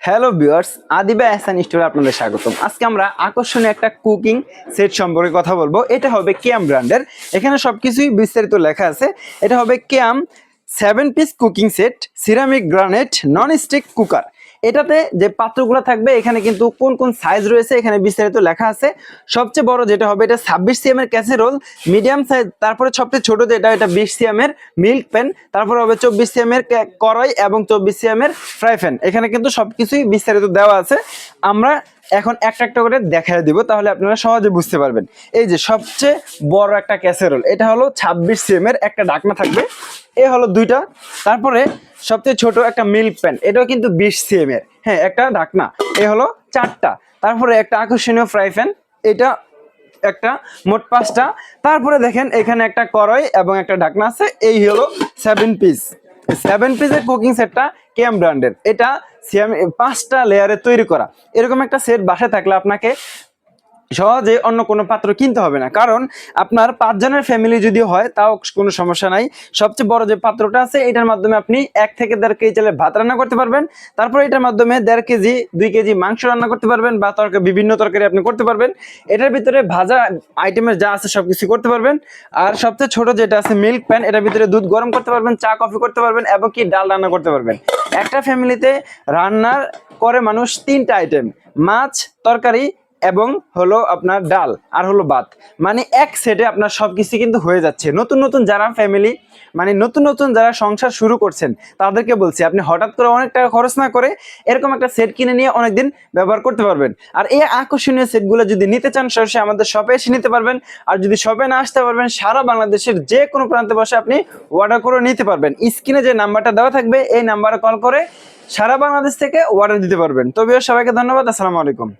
Hello viewers Adiba এহসান স্টোরে আপনাদের স্বাগতম। আজকে আমরা আকর্ষণীয় একটা কুকিং সেট সম্পর্কে কথা বলব। এটা হবে কেয়াম ব্র্যান্ডের। এখানে সব কিছুই বিস্তারিত লেখা আছে। এটা হবে Kiam seven piece cooking set ceramic granite non stick cooker এটাতে যে পাত্রগুলো থাকবে, এখানে কিন্তু কোন কোন সাইজ রয়েছে, এখানে বিস্তারিত লেখা আছে। সবচেয়ে বড় যেটা হবে, এটা ছাব্বিশ সিএম এর ক্যাসেরোল মিডিয়াম সাইজ তারপরে সবচেয়ে ছোট যেটা, এটা বিশ সিএম এর মিল্ক প্যান তারপরে হবে চব্বিশ সিএম এর কড়াই এবং চব্বিশ সিএম এর ফ্রাই প্যান এখানে কিন্তু সবকিছুই বিস্তারিত দেওয়া আছে। আমরা এখন একটা একটা করে দেখাই দিব, তাহলে আপনারা সহজে বুঝতে পারবেন। এই যে সবচেয়ে বড় একটা ক্যাসেরোল, এটা হলো ছাব্বিশ সিএম এর একটা ডাকনা থাকবে। এ হলো দুইটা, তারপরে সবচেয়ে ছোট একটা মিল্ক প্যান, এটাও কিন্তু বিশ সিএম এর। হ্যাঁ একটা ডাকনা, এ হলো চারটা, তারপরে একটা আকর্ষণীয় ফ্রাই প্যান, এটা একটা মোট পাঁচটা। তারপরে দেখেন, এখানে একটা কড়াই এবং একটা ঢাকনা আছে, এই হলো সেভেন পিস। সেভেন পিসের কুকিং সেটটা কেএম ব্র্যান্ডের এটা পাঁচটা লেয়ারে তৈরি করা। এরকম একটা সেট বাসায় থাকলে আপনাকে সহজে অন্য কোনো পাত্র কিনতে হবে না। কারণ আপনার পাঁচজনের ফ্যামিলি যদি হয়, তাও কোনো সমস্যা নাই। সবচেয়ে বড় যে পাত্রটা আছে, এটার মাধ্যমে আপনি এক থেকে দেড় কেজি চালে ভাত রান্না করতে পারবেন। তারপর এটার মাধ্যমে দেড় কেজি, দুই কেজি মাংস রান্না করতে পারবেন বা তরকারি বিভিন্ন তরকারি আপনি করতে পারবেন। এটার ভিতরে ভাজা আইটেমের যা আছে সব কিছু করতে পারবেন। আর সবচেয়ে ছোট যেটা আছে মিল্ক প্যান এটার ভিতরে দুধ গরম করতে পারবেন, চা কফি করতে পারবেন এবং কি ডাল রান্না করতে পারবেন। একটা ফ্যামিলিতে রান্নার করে মানুষ তিনটা আইটেম মাছ, তরকারি এবং হলো আপনার ডাল আর হলো ভাত। মানে এক সেটে আপনার সবকিছু কিন্তু হয়ে যাচ্ছে। নতুন নতুন যারা ফ্যামিলি মানে নতুন নতুন যারা সংসার শুরু করছেন, তাদেরকে বলছি, আপনি হঠাৎ করে অনেক টাকা খরচ না করে এরকম একটা সেট কিনে নিয়ে অনেকদিন ব্যবহার করতে পারবেন। আর এই আকর্ষণীয় সেটগুলো যদি নিতে চান, সরাসরি আমাদের শপে এসে নিতে পারবেন। আর যদি শপে না আসতে পারবেন, সারা বাংলাদেশের যে কোনো প্রান্তে বসে আপনি অর্ডার করে নিতে পারবেন। স্ক্রিনে যে নাম্বারটা দেওয়া থাকবে, এই নাম্বারে কল করে সারা বাংলাদেশ থেকে অর্ডার দিতে পারবেন। তবে সবাইকে ধন্যবাদ। আসসালামু আলাইকুম।